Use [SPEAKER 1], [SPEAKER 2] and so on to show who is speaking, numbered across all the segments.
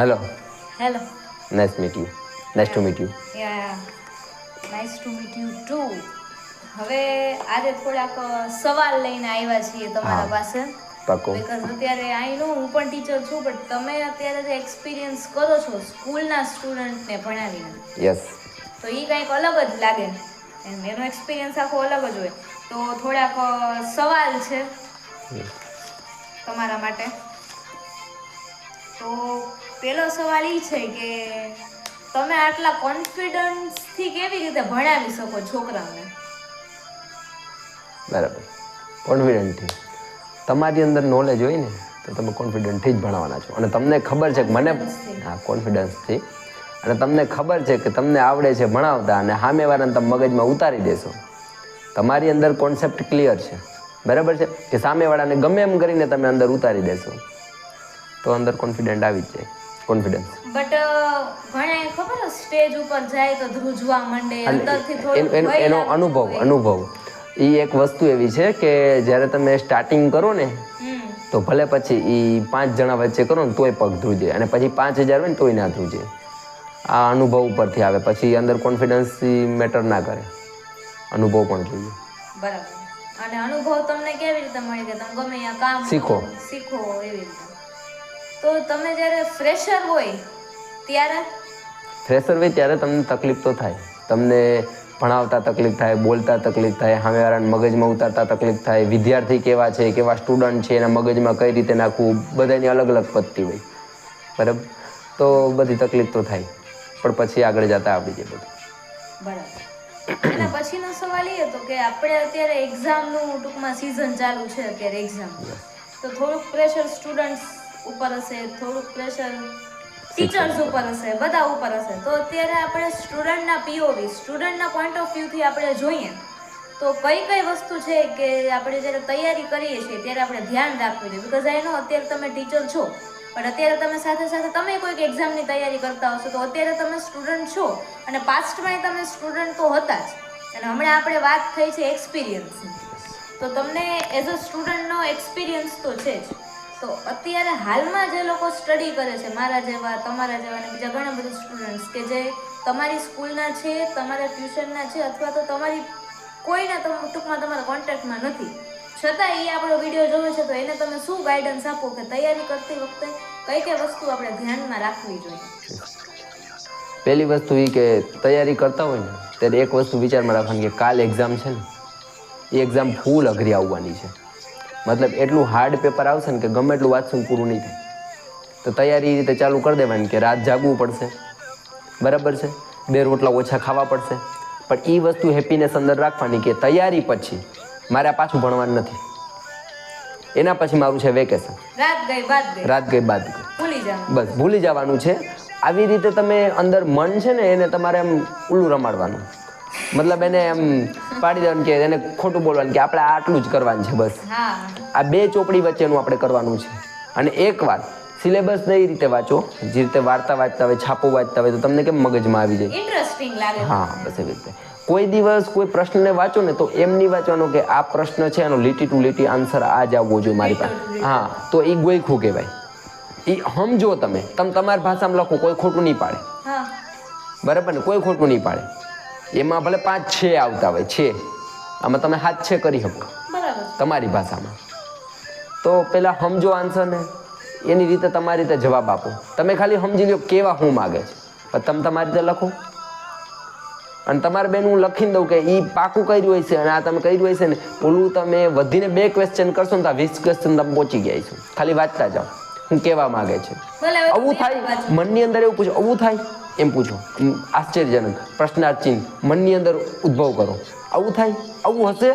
[SPEAKER 1] Hello
[SPEAKER 2] hello
[SPEAKER 1] nice meet you nice to meet you
[SPEAKER 2] yeah nice to meet you too હવે આજે થોડાક સવાલ લઈને આવ્યા છીએ તમારા પાસે.
[SPEAKER 1] પાકો
[SPEAKER 2] બીકોઝ અત્યારે આઈ નો હું પણ ટીચર છું બટ તમે અત્યારે જે એક્સપિરિયન્સ કરો છો સ્કૂલના સ્ટુડન્ટને ભણાવીને
[SPEAKER 1] યસ
[SPEAKER 2] તો એ કંઈક અલગ જ લાગે. એનો એક્સપિરિયન્સ આખો અલગ જ હોય. તો થોડાક સવાલ છે તમારા માટે. તો પહેલો સવાલ એ છે કે તમે આટલા કોન્ફિડન્સથી કેવી રીતે ભણાવી શકો છોકરાઓને?
[SPEAKER 1] બરાબર. કોન્ફિડન્ટથી તમારી અંદર નોલેજ હોય ને તો તમે કોન્ફિડન્ટથી જ ભણાવવાના છો. અને તમને ખબર છે કે મને હા કોન્ફિડન્સથી અને તમને ખબર છે કે તમને આવડે છે ભણાવતા અને સામેવાળાને તમે મગજમાં ઉતારી દેશો. તમારી અંદર કોન્સેપ્ટ ક્લિયર છે. બરાબર છે? કે સામેવાળાને ગમે એમ કરીને તમે અંદર ઉતારી દેશો. તો અંદર કોન્ફિડન્ટ આવી જ જાય. કોન્ફિડન્સ
[SPEAKER 2] બટ ઘણા ખબર સ્ટેજ ઉપર જાય તો ધ્રુજવા માંડે અંદરથી થોડું
[SPEAKER 1] એનો અનુભવ અનુભવ. એ એક વસ્તુ એવી છે કે જ્યારે તમે સ્ટાર્ટિંગ કરો ને તો ભલે પછી એ પાંચ જણા વચ્ચે કરો ને તોય પગ ધ્રુજે. અને પછી પાંચ હજાર હોય ને તોય ના ધ્રુજે. આ અનુભવ ઉપરથી આવે. પછી અંદર કોન્ફિડન્સ મેટર ના કરે. અનુભવ પણ જોઈએ.
[SPEAKER 2] બરાબર. અને અનુભવ તમને કેવી રીતે મળે કે તમે ગમે કામ
[SPEAKER 1] શીખો.
[SPEAKER 2] શીખો એવી રીતે? તો તમે જ્યારે ફ્રેશર હોય ત્યારે?
[SPEAKER 1] ફ્રેશર હોય ત્યારે તમને તકલીફ તો થાય. તમને ભણાવતા તકલીફ થાય બોલતા તકલીફ થાય સામેવાળાને મગજમાં ઉતારતા તકલીફ થાય વિદ્યાર્થી કેવા છે કેવા સ્ટુડન્ટ છે એના મગજમાં કઈ રીતે નાખવું બધાની અલગ અલગ પદ્ધતિ હોય. બરાબર? તો બધી તકલીફ તો થાય. પણ પછી આગળ જતા આવડી જાય બધું.
[SPEAKER 2] બરાબર. અને પછીનો સવાલ એ હતો કે આપણે અત્યારે એક્ઝામનું ટૂંકમાં સિઝન ચાલુ છે અત્યારે એક્ઝામ તો થોડુંક પ્રેશર સ્ટુડન્ટ્સ ઉપર હશે થોડુંક પ્રેશર ટીચર્સ ઉપર હશે બધા ઉપર હશે. તો અત્યારે આપણે સ્ટુડન્ટના પીઓવી સ્ટુડન્ટના પોઈન્ટ ઓફ વ્યૂથી આપણે જોઈએ. તો કઈ કઈ વસ્તુ છે કે આપણે જ્યારે તૈયારી કરીએ છીએ ત્યારે આપણે ધ્યાન રાખવું જોઈએ. બિકોઝ આઈ નો અત્યારે તમે ટીચર છો પણ અત્યારે તમે સાથે સાથે તમે કોઈક એક્ઝામની તૈયારી કરતા હશો તો અત્યારે તમે સ્ટુડન્ટ છો અને પાસ્ટમાં તમે સ્ટુડન્ટ તો હતા જ. અને હમણાં આપણે વાત થઈ છે એક્સપિરિયન્સની તો તમને એઝ અ સ્ટુડન્ટનો એક્સપિરિયન્સ તો છે જ. તો અત્યારે હાલમાં જે લોકો સ્ટડી કરે છે, મારા જેવા, તમારા જેવા બીજા ઘણા બધા સ્ટુડન્ટ્સ કે જે તમારી સ્કૂલના છે, તમારા ટ્યુશનના છે અથવા તો તમારી કોઈના તમે ટૂંકમાં તમારા કોન્ટેક્ટમાં નથી. છતાં એ આપણો વીડિયો જોવે છે તો એને તમે શું ગાઈડન્સ આપો કે તૈયારી કરતી વખતે કઈ કઈ વસ્તુ આપણે ધ્યાનમાં રાખવી જોઈએ?
[SPEAKER 1] પહેલી વસ્તુ એ કે તૈયારી કરતા હોય ને, ત્યારે એક વસ્તુ વિચારમાં રાખવાની કે કાલ એક્ઝામ છે ને એ એક્ઝામ ફૂલ અઘરી આવવાની છે. મતલબ એટલું હાર્ડ પેપર આવશે ને કે ગમે એટલું વાંચશું પૂરું નહીં થાય. તો તૈયારી એ રીતે ચાલુ કરી દેવાની કે રાત જાગવું પડશે. બરાબર છે? બે રોટલા ઓછા ખાવા પડશે. પણ એ વસ્તુ હેપીનેસ અંદર રાખવાની કે તૈયારી પછી મારે આ પાછું ભણવાનું નથી. એના પછી મારું છે વેકેશન
[SPEAKER 2] રાત ગઈ બાદ ગઈ.
[SPEAKER 1] રાત ગઈ બાદ ગઈ.
[SPEAKER 2] ભૂલી જાવ
[SPEAKER 1] બસ ભૂલી જવાનું છે. આવી રીતે તમે અંદર મન છે ને એને તમારે એમ ઉલ્લું રમાડવાનું. મતલબ એને એમ પાડી દેવાનું કે એને ખોટું બોલવાનું કે આપણે આટલું જ કરવાનું છે બસ. આ બે ચોપડી વચ્ચેનું આપણે કરવાનું છે. અને એકવાર સિલેબસ એ રીતે વાંચો? જે રીતે વાર્તા વાંચતા હોય છાપો વાંચતા હોય તો તમને કેમ મગજમાં આવી જાય?
[SPEAKER 2] ઇન્ટરેસ્ટિંગ લાગે.
[SPEAKER 1] હા બસ એવી રીતે. કોઈ દિવસ કોઈ પ્રશ્નને વાંચો ને તો એમ નહીં વાંચવાનો કે આ પ્રશ્ન છે એનો લીટી ટુ લીટી આન્સર આ જ આવવો જોઈએ મારી પાસે. હા તો એ ગોઈખું કહેવાય. એ સમજો તમે. તમે તમારી ભાષામાં લખો કોઈ ખોટું નહીં પાડે. બરાબર ને? કોઈ ખોટું નહીં પાડે. એમાં ભલે પાંચ છે આવતા હોય છે. આમાં તમે હાથ છે કરી શકો. તમારી ભાષામાં. તો પહેલાં સમજો આન્સરને એની રીતે તમારી રીતે જવાબ આપો. તમે ખાલી સમજી લો કેવા હું માગે છે. પણ તમે તમારી રીતે લખો. અને તમારે બેન હું લખીને દઉં કે એ પાકું કર્યું હોય છે અને આ તમે કર્યું હોય છે ને પેલું તમે વધીને બે ક્વેશ્ચન કરશો ને તો વીસ ક્વેશ્ચન તમે પહોંચી ગયા છો. ખાલી વાંચતા જાઓ. હું કેવા માગે છે? આવું થાય. મનની અંદર એવું પૂછો આવું થાય? એમ પૂછો. આશ્ચર્યજનક. પ્રશ્નાર્થ ચિહ્ન. મનની અંદર ઉદ્ભવ કરો. આવું થાય? આવું હશે?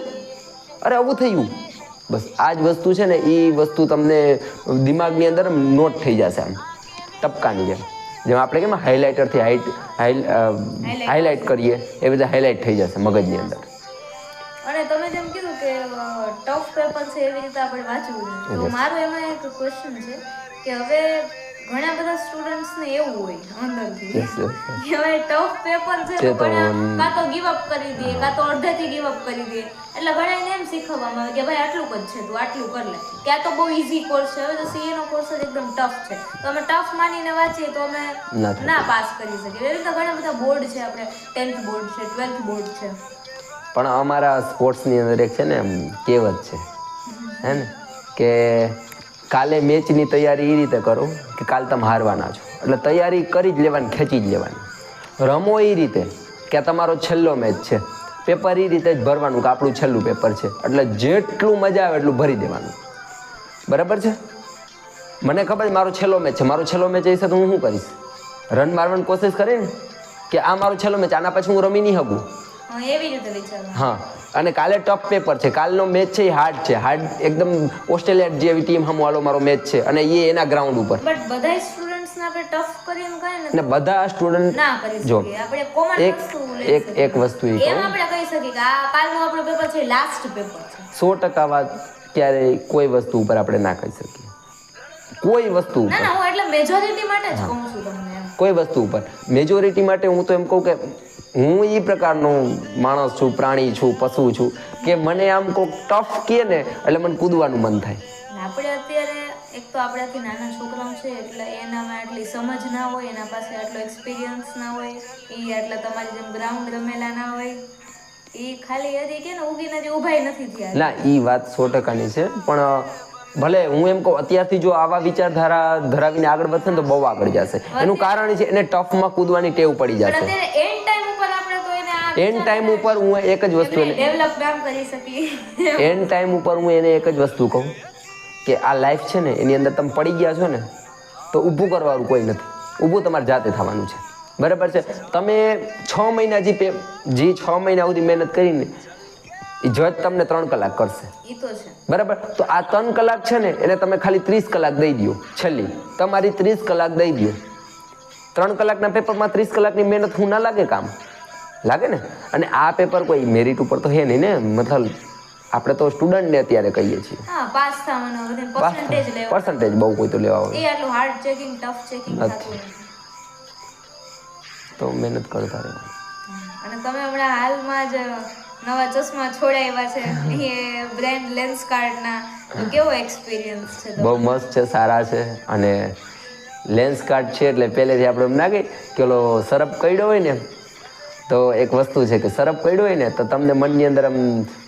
[SPEAKER 1] અરે આવું થયું. બસ આ જ વસ્તુ છે ને એ વસ્તુ તમને દિમાગની અંદર નોટ થઈ જશે આમ. ટપકાની જેમ. જેમ આપણે કેમ હાઇલાઇટરથી હાઇટ હાઇલાઇટ કરીએ એ રીતે હાઇલાઇટ થઈ જશે મગજની અંદર.
[SPEAKER 2] અને તમે જેમ કીધું કે ટફ પેપર છે એવી રીતે આપણે વાંચવું જોઈએ. મારું એમાં એક ક્વેશ્ચન છે કે હવે ઘણા બધા સ્ટુડન્ટ્સ ને એવું હોય અંદરથી. કે હવે ટફ પેપર છે તો કાં તો ગિવ અપ કરી દે કાં તો અડધેથી ગિવ અપ કરી દે. એટલે ઘણા એને એમ શીખવવામાં આવે કે ભાઈ આટલું જ છે તું આટલું કર લે. કે આ તો બહુ ઈઝી કોર્સ છે. હવે તો સીએ નો કોર્સ જ એકદમ ટફ છે. તો અમે ટફ માનીને વાંચીએ તો અમે
[SPEAKER 1] ના
[SPEAKER 2] પાસ કરી શકીએ. એવી રીતે ઘણા બધા બોર્ડ છે આપણે. ટેન્થ બોર્ડ છે ટ્વેલ્થ બોર્ડ છે.
[SPEAKER 1] પણ અમારા સ્પોર્ટ્સની અંદર એક છે ને કહેવત છે. હે ને? કે કાલે મેચની તૈયારી એ રીતે કરો કે કાલ તમે હારવાના છો. એટલે તૈયારી કરી જ લેવાની ખેંચી જ લેવાની. રમો એ રીતે કે આ તમારો છેલ્લો મેચ છે. પેપર એ રીતે જ ભરવાનું કે આપણું છેલ્લું પેપર છે. એટલે જેટલું મજા આવે એટલું ભરી દેવાનું. બરાબર છે? મને ખબર છે મારો છેલ્લો મેચ છે. મારો છેલ્લો મેચ એ તો હું શું કરીશ? રન મારવાની કોશિશ કરે ને કે આ મારો છેલ્લો મેચ આના પછી હું રમી નહીં શકું?
[SPEAKER 2] હા,
[SPEAKER 1] અને કાલે ટફ પેપર છે. કાલનો મેચ છે એ હાર્ડ છે. હાર્ડ એકદમ ઓસ્ટ્રેલિયા જેવી ટીમ હમવાળો મારો મેચ છે અને એ એના ગ્રાઉન્ડ ઉપર.
[SPEAKER 2] બટ બધા ને આપણે ટફ કરીને કહે ને
[SPEAKER 1] બધા સ્ટુડન્ટ
[SPEAKER 2] ના કરી
[SPEAKER 1] જો
[SPEAKER 2] આપણે કોમન
[SPEAKER 1] એક
[SPEAKER 2] વસ્તુ
[SPEAKER 1] એક એક વસ્તુ એ
[SPEAKER 2] એમ આપણે કહી શકીએ કે આ કાલનું આપણું પેપર છે લાસ્ટ પેપર છે.
[SPEAKER 1] સો ટકા વાત ક્યારેય કોઈ વસ્તુ ઉપર આપણે ના કહી શકીએ. કોઈ વસ્તુ ઉપર.
[SPEAKER 2] ના હું એટલે મેજોરિટી માટે જ કહું છું તમને
[SPEAKER 1] કોઈ વસ્તુ ઉપર. મેજોરિટી માટે હું તો એમ કહું કે હું એ પ્રકારનો માણસ છું પ્રાણી છું પશુ છું કે મને આમ કોઈક ટફ કહે ને એટલે મને કૂદવાનું મન થાય.
[SPEAKER 2] આપણે અત્યારે એક તો આપણાથી નાના છોકરાઓ છે એટલે એનામાં આટલી સમજ ના હોય એના પાસે આટલો એક્સપિરિયન્સ ના હોય એ આટલા તમારી જેમ ગ્રાઉન્ડ રમેલા ના હોય એ ખાલી હજી કે ઉગીને જે ઊભાય નથી થયા
[SPEAKER 1] ના એ વાત સો ટકાની છે પણ ભલે હું એમ કહું અત્યારથી જો આવા વિચારધારા ધરાવીને આગળ વધશે ને તો બહુ આગળ જશે. એનું કારણ છે એને ટફમાં કૂદવાની ટેવ પડી જશે
[SPEAKER 2] અત્યારે એન્ડ ટાઈમ ઉપર આપણે તો એને આ
[SPEAKER 1] એન્ડ ટાઈમ ઉપર હું એક જ વસ્તુ એને
[SPEAKER 2] ડેવલપ કામ કરી શકીએ.
[SPEAKER 1] એન્ડ ટાઈમ ઉપર હું એને એક જ વસ્તુ કહું કે આ લાઈફ છે ને એની અંદર તમે પડી ગયા છો ને તો ઊભું કરવાનું કોઈ નથી. ઊભું તમારે જાતે થવાનું છે. બરાબર છે? તમે છ મહિના જે પે જે છ મહિના સુધી મહેનત કરીને એ જજ તમને ત્રણ કલાક કરશે. બરાબર? તો આ ત્રણ કલાક છે ને એને તમે ખાલી ત્રીસ કલાક દઈ દો છેલ્લી. તમારી ત્રીસ કલાક દઈ દો ત્રણ કલાકના પેપરમાં ત્રીસ કલાકની મહેનત હું ના લાગે કામ? લાગે ને? અને આ પેપર કોઈ મેરિટ ઉપર તો હે નહીં ને? મતલબ આપણે તો સ્ટુડન્ટને અત્યારે કહીએ છીએ.
[SPEAKER 2] પર્સન્ટેજ
[SPEAKER 1] બહુ કોઈ તો લેવા હોય.
[SPEAKER 2] એ હાર્ડ ચેકિંગ ટફ
[SPEAKER 1] નથી. તો મહેનત કરતા રહેવાનું.
[SPEAKER 2] અને તમે હમણાં હાલમાં જ નવા ચશ્મા છોડાવ્યા છે. એ બ્રેન્ડ લેન્સ કાર્ડના તો કેવો એક્સપિરિયન્સ છે
[SPEAKER 1] બહુ મસ્ત છે સારા છે. અને લેન્સ કાર્ડ છે એટલે પહેલેથી આપણે એમ ના કહી કે ઓલો સરપ કર્યો હોય ને તો એક વસ્તુ છે કે સરપ પડ્યો હોય ને તો તમને મનની અંદર એમ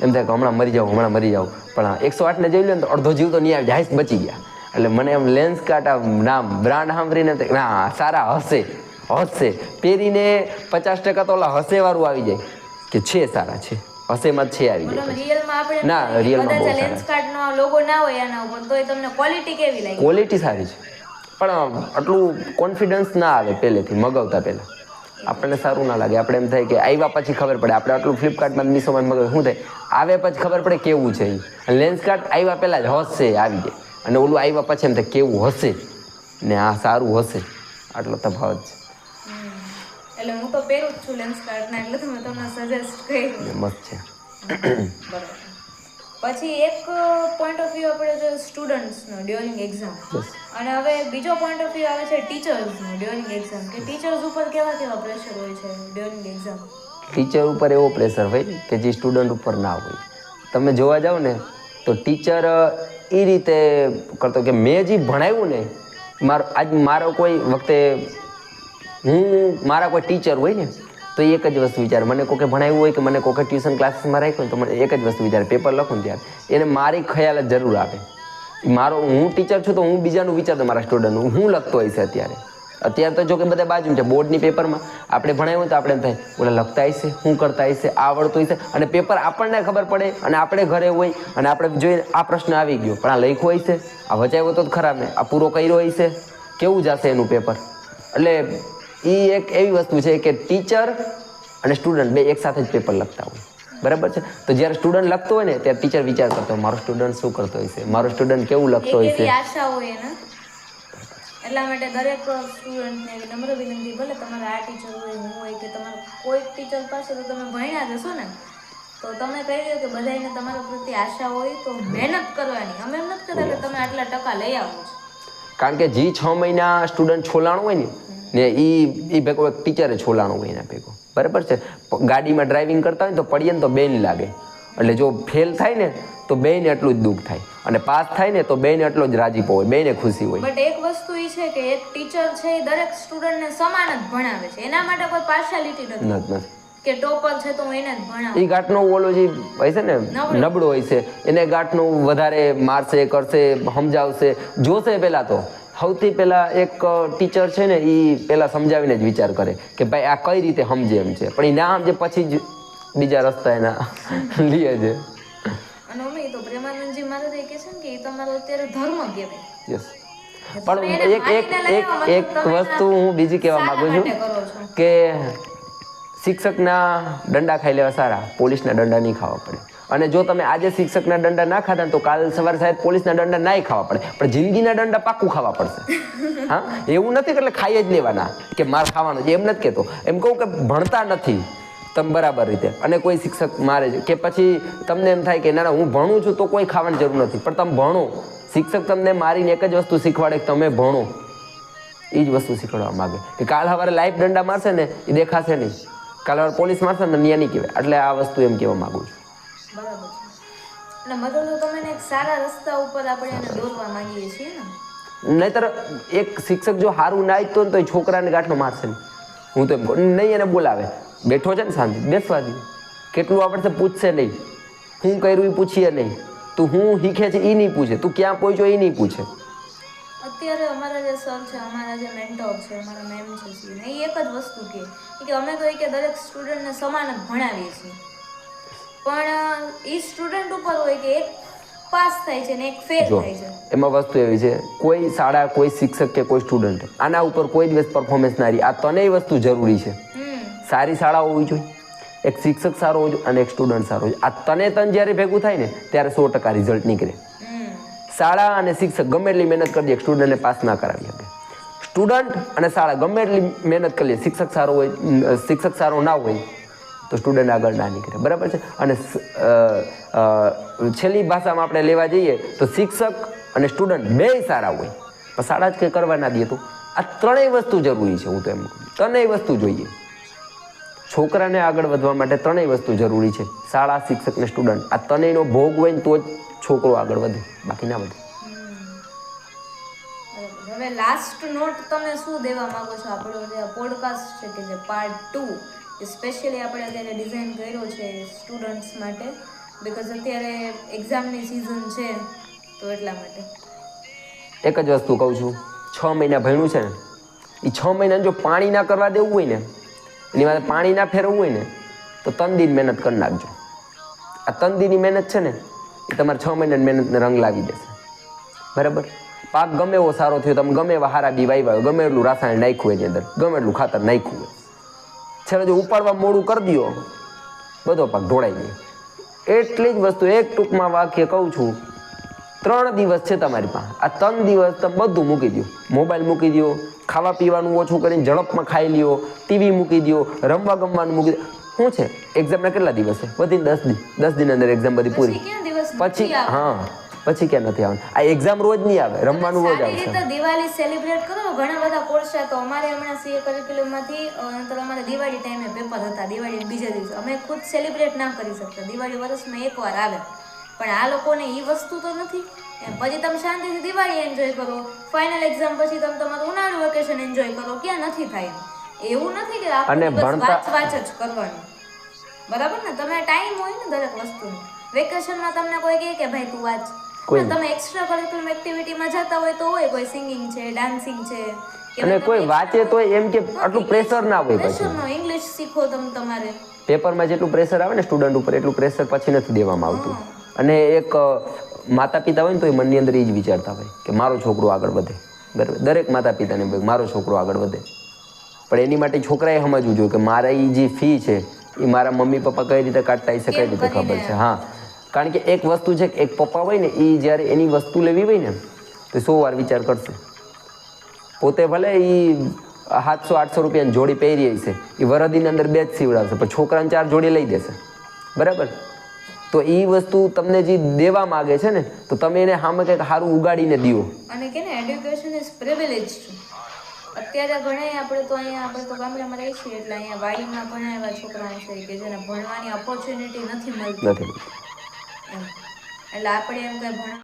[SPEAKER 1] એમ થાય કે હમણાં મરી જાવ હમણાં મરી જાવ પણ એકસો આઠને જોઈ લો ને તો અડધો જીવ તો નહીં આવી જાય બચી ગયા. એટલે મને એમ લેન્સ કાર્ટ આમ નામ બ્રાન્ડ સાંભળીને ના સારા હશે હશે. પહેરીને પચાસ ટકા તો ઓલા હસેવાળું આવી જાય. કે છે સારા છે. હસેમાં છે આવી જાય ના, રિયલમાં
[SPEAKER 2] લેન્સ કાર્ડનો લોગો ના હોય આના ઉપર તોય તમને ક્વોલિટી કેવી લાગે?
[SPEAKER 1] ક્વોલિટી સારી છે. પણ આટલું કોન્ફિડન્સ ના આવે પહેલેથી મગાવતા પહેલાં. આપણને સારું ના લાગે. આપણે એમ થાય કે આવ્યા પછી ખબર પડે. આપણે આટલું ફ્લિપકાર્ટમાં મીશોમાં મગજ શું થાય? આવે પછી ખબર પડે કેવું છે એ લેન્સકાર્ટ આવ્યા પહેલાં જ હશે આવી જાય અને ઓલું આવ્યા પછી એમ થાય કેવું હશે? ને આ સારું હશે. આટલો તફાવત છે.
[SPEAKER 2] એટલે હું તો પહેરું જ છું લેન્સકાર્ટના એટલે તમે તમને સજેસ્ટ કર્યું.
[SPEAKER 1] મસ્ત છે.
[SPEAKER 2] બરાબર. પછી એક પોઈન્ટ ઓફ વ્યૂ આપણે છે સ્ટુડન્ટ્સનો ડ્યુરિંગ એક્ઝામ અને હવે બીજો પોઈન્ટ ઓફ વ્યૂ આવે છે ટીચર્સનો ડ્યુરિંગ એક્ઝામ કે ટીચર્સ ઉપર કેવા કેવા પ્રેશર હોય છે ડ્યુરિંગ એક્ઝામ
[SPEAKER 1] ટીચર ઉપર એવો પ્રેશર હોય કે જે સ્ટુડન્ટ ઉપર ના હોય. તમે જોવા જાઓ ને તો ટીચર એ રીતે કરતો કે મેં જે ભણાવ્યું ને મારો આજ મારો કોઈ વખતે હું મારા કોઈ ટીચર હોય ને તો એક જ વસ્તુ વિચાર. મને કોકે ભણાવ્યું હોય કે મને કોકે ટ્યુશન ક્લાસીસમાં રાખ્યું તો મને એક જ વસ્તુ વિચાર. પેપર લખું ત્યારે. એને મારી ખ્યાલ જ જરૂર આવે. મારો, હું ટીચર છું તો હું બીજાનું વિચારતો મારા સ્ટુડન્ટનું હું લખતો હશે અત્યારે. અત્યારે તો જો કે બધા બાજુ છે. બોર્ડની પેપરમાં આપણે ભણાવ્યું હોય તો આપણે થાય, ઓલા લખતા હશે શું કરતા હશે, આવડતું હશે. અને પેપર આપણને ખબર પડે અને આપણે ઘરે હોય અને આપણે જોઈએ આ પ્રશ્ન આવી ગયો. પણ આ લખ્યો હશે, આ વચાવ્યો તો જ ખરાબ ને. આ પૂરો કર્યો હશે. કેવું જશે એનું પેપર એટલે એ એક એવી વસ્તુ છે કે ટીચર અને સ્ટુડન્ટ બે એક સાથે જ પેપર લખતા હોય. બરાબર છે? તો જ્યારે સ્ટુડન્ટ લખતો હોય ને ત્યારે ટીચર વિચાર કરતો હોય મારો સ્ટુડન્ટ શું કરતો હોય છે મારો સ્ટુડન્ટ કેવું લખતો
[SPEAKER 2] હોય એને. એટલા માટે દરેક સ્ટુડન્ટને નમ્ર વિનંતી ભલે તમારા આ ટીચર હોય હું હોય કે તમારા કોઈ ટીચર પાસે તો તમે ભણ્યા જ હશો ને તો તમે કહી દો કે બધાને તમારા પ્રત્યે આશા હોય તો મહેનત કરવાની. અમે એમ નથી કહેતા કે તમે આટલા ટકા લઈ આવો છો.
[SPEAKER 1] કારણ કે જે છ મહિના સ્ટુડન્ટ છોલાણું હોય ને ને એ એ ભેગો એક ટીચરે છોલાણું કહીને ભેગો. બરાબર છે? ગાડીમાં ડ્રાઇવિંગ કરતા હોય તો પડીએ ને તો બેન લાગે. એટલે જો ફેલ થાય ને તો બેને એટલું જ દુઃખ થાય. અને પાસ થાય ને તો બેને એટલો જ રાજીપો હોય બેને ખુશી હોય.
[SPEAKER 2] બટ એક વસ્તુ એ છે કે એક ટીચર છે એ દરેક સ્ટુડન્ટને સમાન જ ભણાવે છે. એના માટે કોઈ પાર્શિયાલિટી નથી. કે ટોપર છે તો હું એને જ ભણાવું.
[SPEAKER 1] એ ગાંઠનો ઓલો જે હોય છે ને
[SPEAKER 2] નબળો.
[SPEAKER 1] નબળો હોય છે. એને ગાંઠનો વધારે મારશે કરશે સમજાવશે. જોશે પેલા તો. સૌથી પહેલાં એક ટીચર છે ને એ પહેલાં સમજાવીને જ વિચાર કરે કે ભાઈ આ કઈ રીતે સમજે એમ છે. પણ એ ના સમજે પછી જ બીજા રસ્તા એના લે છે.
[SPEAKER 2] અને મમ્મી તો પ્રેમાનંદજી મારે તો છે ને કે એ તમારો અત્યારે ધર્મ કહેવાય.
[SPEAKER 1] યસ પણ એક એક એક એક વસ્તુ હું બીજી કહેવા માગું છો કે શિક્ષકના દંડા ખાઈ લેવા સારા પોલીસના દંડા નહીં ખાવા પડે. અને જો તમે આજે શિક્ષકના દંડા ના ખાધા તો કાલ સવારે સાહેબ પોલીસના દંડા નાય ખાવા પડે. પણ જિંદગીના દંડા પાક્કું ખાવા પડશે. હા? એવું નથી એટલે ખાઈ જ લેવાના કે માર ખાવાનો છે. એમ નથી કહેતો. એમ કહું કે ભણતા નથી તમે બરાબર રીતે. અને કોઈ શિક્ષક મારે છે કે પછી તમને એમ થાય કે ના ના હું ભણું છું તો કોઈ ખાવાની જરૂર નથી. પણ તમે ભણો. શિક્ષક તમને મારીને એક જ વસ્તુ શીખવાડે કે તમે ભણો. એ જ વસ્તુ શીખવાડવા માંગે. કે કાલ સવારે લાઈફ દંડા મારશે ને એ દેખાશે નહીં. કાલ સવારે પોલીસ મારશે ને ન્યા નહીં કહેવાય. એટલે આ વસ્તુ એમ કહેવા માગું છું.
[SPEAKER 2] બરાબર છે. અને મતલબ તમે એક સારા રસ્તા ઉપર આપણે એને દોરવા માંગીએ છીએ ને.
[SPEAKER 1] નહીતર એક શિક્ષક જો હારું ના તો એ છોકરાને ગાંઠનો મારશે હું તો નહીં એને બોલાવે. બેઠો છે ને શાંતિ બેસવા દે. કેટલું આવડશે પૂછશે નહીં. હું કર્યું એ પૂછીએ નહીં. તું હું શીખે છે એ નહીં પૂછે. તું ક્યાં પહોંચ્યો એ નહીં પૂછે.
[SPEAKER 2] અત્યારે અમારા જે સર છે અમારા જે મેન્ટોર છે અમારા મેમ છે એ એક જ વસ્તુ કહે કે અમે તો એ કે દરેક સ્ટુડન્ટને સમાન જ ભણાવીએ છીએ. પણ એ સ્ટુડન્ટ ઉપર હોય કે એક પાસ થાય છે ને એક ફેલ
[SPEAKER 1] જો
[SPEAKER 2] થાય છે.
[SPEAKER 1] એમાં વસ્તુ એવી છે કોઈ શાળા કોઈ શિક્ષક કે કોઈ સ્ટુડન્ટ આના ઉપર કોઈ દિવસ પરફોર્મન્સ ના રહી. આ ત્રણેય વસ્તુ જરૂરી છે. સારી શાળા હોવી જોઈએ એક શિક્ષક સારો હોવો જોઈએ અને એક સ્ટુડન્ટ સારો હોય. આ તને તન જ્યારે ભેગું થાય ને ત્યારે સો ટકા રિઝલ્ટ નીકળે. શાળા અને શિક્ષક ગમે એટલી મહેનત કરી દે એક સ્ટુડન્ટને પાસ ના કરાવી શકે સ્ટુડન્ટ અને શાળા ગમે એટલી મહેનત કરી લે શિક્ષક સારો હોય શિક્ષક સારો ના હોય તો સ્ટુડન્ટ આગળ ના નીકળે. બરાબર છે? અને છેલ્લી ભાષામાં આપણે લેવા જઈએ તો શિક્ષક અને સ્ટુડન્ટ બે સારા હોય. પણ શાળા જ કંઈ કરવા ના દે તો? આ ત્રણેય વસ્તુ જરૂરી છે, હું તો એમ ત્રણેય વસ્તુ જોઈએ. છોકરાને આગળ વધવા માટે ત્રણેય વસ્તુ જરૂરી છે. શાળા શિક્ષક ને સ્ટુડન્ટ આ ત્રણેયનો ભોગ હોય ને તો જ છોકરો આગળ વધે. બાકી ના વધે.
[SPEAKER 2] લાસ્ટ નોટ તમે શું દેવા માંગો છો? આપણો પોડકાસ્ટ છે કે જે પાર્ટ ટુ સ્પેશિયલી આપણે અત્યારે ડિઝાઇન કર્યો છે સ્ટુડન્ટ્સ માટે બિકોઝ અત્યારે એક્ઝામની સિઝન છે, તો એટલા માટે.
[SPEAKER 1] એક જ વસ્તુ કહું છું, છ મહિના ભણ્યું છે ને એ છ મહિના જો પાણી ના કરવા દેવું હોય ને, એની માથે પાણી ના ફેરવવું હોય ને, તો દિન મહેનત કરી નાખજો. આ ત્રણ દિનની મહેનત છે ને, એ તમારે છ મહિનાની મહેનતને રંગ લાવી દેશે. બરાબર? પાક ગમે એવો સારો થયો, તમે ગમે એવા હારા બી વાવ્યા ગમે એટલું રાસાયણ નાખ્યું એની અંદર, ગમે એટલું ખાતર નાખ્યું હોય. છેલ્લે જો ઉપાડવા મોડું કરી દો બધો પાક ઢોળાઈ જાય એટલી જ વસ્તુ એક ટૂંકમાં વાક્ય કહું છું. ત્રણ દિવસ છે તમારી પાસે. આ ત્રણ દિવસ તમે બધું મૂકી દો મોબાઈલ મૂકી દો ખાવા પીવાનું ઓછું કરીને ઝડપમાં ખાઈ લ્યો ટીવી મૂકી દો રમવા ગમવાનું મૂકી દો શું છે? એક્ઝામના કેટલા દિવસ છે? વધીને દસ દિન. દસ દિન અંદર એક્ઝામ બધી પૂરી. પછી હા. પછી ક્યાં નથી આવવાનું? આ એક્ઝામ રોજ નહીં આવે રમવાનું રોજ આવે
[SPEAKER 2] છે દિવાળી સેલિબ્રેટ કરો. ઘણા બધા કોર્સ છે. તો અમારે હમણાં સીએ કરિક્યુલમમાંથી અંતર અમારે દિવાળી ટાઈમે પેપર હતા. દિવાળી બીજા દિવસે. અમે ખુદ સેલિબ્રેટ ના કરી શકતા. દિવાળી વર્ષમાં એકવાર આવે. પણ આ લોકોને એ વસ્તુ તો નથી. પછી તમે શાંતિથી દિવાળી એન્જોય કરો. ફાઇનલ એક્ઝામ પછી તમે તમારું ઉનાળુ વેકેશન એન્જોય કરો. ક્યાં નથી થાય. એવું નથી કે
[SPEAKER 1] ભણતા-
[SPEAKER 2] વાંચ વાંચ જ કરવાનું. બરાબર ને? તમે ટાઈમ હોય ને દરેક વસ્તુનો. વેકેશનમાં તમને કોઈ કહે કે ભાઈ તું વાંચ.
[SPEAKER 1] કોઈ
[SPEAKER 2] તમે એક્સ્ટ્રા કરિક્યુલમ એક્ટિવિટીમાં જતા હોય તો હોય કોઈ સિંગિંગ છે ડાન્સિંગ છે.
[SPEAKER 1] અને કોઈ વાંચે તો એમ કે આટલું પ્રેશર ના હોય પછી.
[SPEAKER 2] ઇંગ્લિશ શીખો તમે તમારે.
[SPEAKER 1] પેપરમાં જેટલું પ્રેશર આવે ને સ્ટુડન્ટ ઉપર એટલું પ્રેશર પછી નથી દેવામાં આવતું. અને એક માતા પિતા હોય ને તો એ મનની અંદર એ જ વિચારતા હોય કે મારો છોકરો આગળ વધે. બરાબર દરેક માતા પિતાને ભાઈ મારો છોકરો આગળ વધે. પણ એની માટે છોકરાએ સમજવું જોઈએ કે મારા એ જે ફી છે એ મારા મમ્મી પપ્પા કઈ રીતે કાઢતા હશે કઈ રીતે ખબર છે. હા. કારણ કે એક વસ્તુ છે કે એક પપ્પા હોય ને એ જ્યારે એની વસ્તુ લેવી હોય ને તો સો વાર વિચાર કરશે. પોતે ભલે એ સાતસો આઠસો રૂપિયાની જોડી પહેરી છે એ વરદીની અંદર બે જ સીવડાવશે પણ છોકરાને ચાર જોડી લઈ દેશે. બરાબર? તો એ વસ્તુ તમને જે દેવા માગે છે ને તો તમે એને સામે કંઈક સારું ઉગાડીને દો
[SPEAKER 2] અને કે ને એડ્યુકેશન ઇઝ પ્રિવિલેજ અત્યારે ઘણા આપણે તો અહીંયા આપણે તો ગામડામાં રહીએ છીએ એટલે અહીંયા વાડીમાં ઘણા એવા છોકરાઓ છે કે જેને ભણવાની ઓપોર્ચ્યુનિટી નથી મળતી.
[SPEAKER 1] નથી
[SPEAKER 2] એટલે આપણે એમ કઈ ભણ